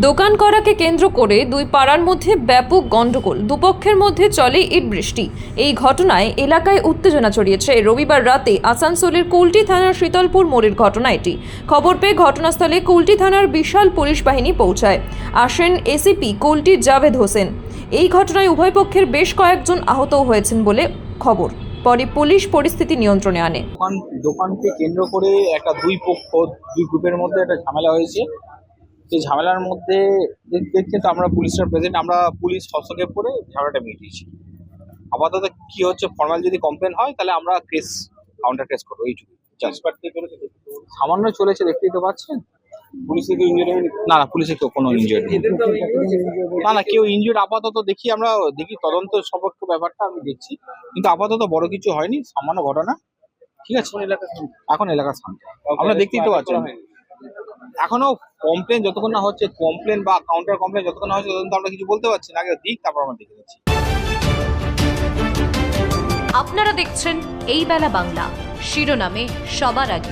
দোকান করাকে কেন্দ্র করে দুই পাড়ার মধ্যে ব্যাপক গণ্ডগোল দুপক্ষের মধ্যে চলে ইট বৃষ্টি। এই ঘটনায় এলাকায় উত্তেজনা ছড়িয়েছে। রবিবার রাতে আসানসোলের কুলটি থানার শীতলপুর মোড়ের ঘটনা এটি। খবর পেয়ে ঘটনাস্থলে কুলটি থানার বিশাল পুলিশ বাহিনী পৌঁছায়। আসেন এসিপি কুলটি জাভেদ হোসেন। এই ঘটনায় উভয় পক্ষের বেশ কয়েকজন আহতও হয়েছেন বলে খবর। পরে পুলিশ পরিস্থিতি নিয়ন্ত্রণে আনে। দোকানকে কেন্দ্র করে একটা দুই পক্ষ দুই গ্রুপের মধ্যে একটা ঝামেলা হয়েছে। সেই ঝামেলার মধ্যে দেখ- দেখতে তো আমরা পুলিশরা প্রেজেন্ট আমরা পুলিশ হস্তক্ষেপ করে ঝামেলাটা মিটিয়েছি। আপাতত কি হচ্ছে ফর্মাল যদি কমপ্লেন হয় তাহলে আমরা কেস কাউন্টার কেস করব এইটুকু Just সামান্য চলেছে দেখতেই তো পাচ্ছেন। পুলিশে কেউ ইঞ্জুরি না না পুলিশে কেউ কোনো ইঞ্জুরি না না কেউ ইঞ্জুরি আপাতত দেখি আমরা দেখি তদন্ত সম্পর্ক ব্যাপারটা আমি দেখছি। কিন্তু আপাতত বড় কিছু হয়নি সামান্য ঘটনা। ঠিক আছে? এখন এলাকা শান্ত। আমরা দেখতেই তো পাচ্ছেন। এখনও কমপ্লেন যতক্ষণ না হচ্ছে কমপ্লেন বা কাউন্টার কমপ্লেন যতক্ষণ না হচ্ছে, ততক্ষণ আমরা কিছু বলতে পারছি না। আগে দিক, তারপর আমরা দেখে যাচ্ছি। আপনারা দেখছেন এই বেলা বাংলা। শিরোনামে সবার আগে।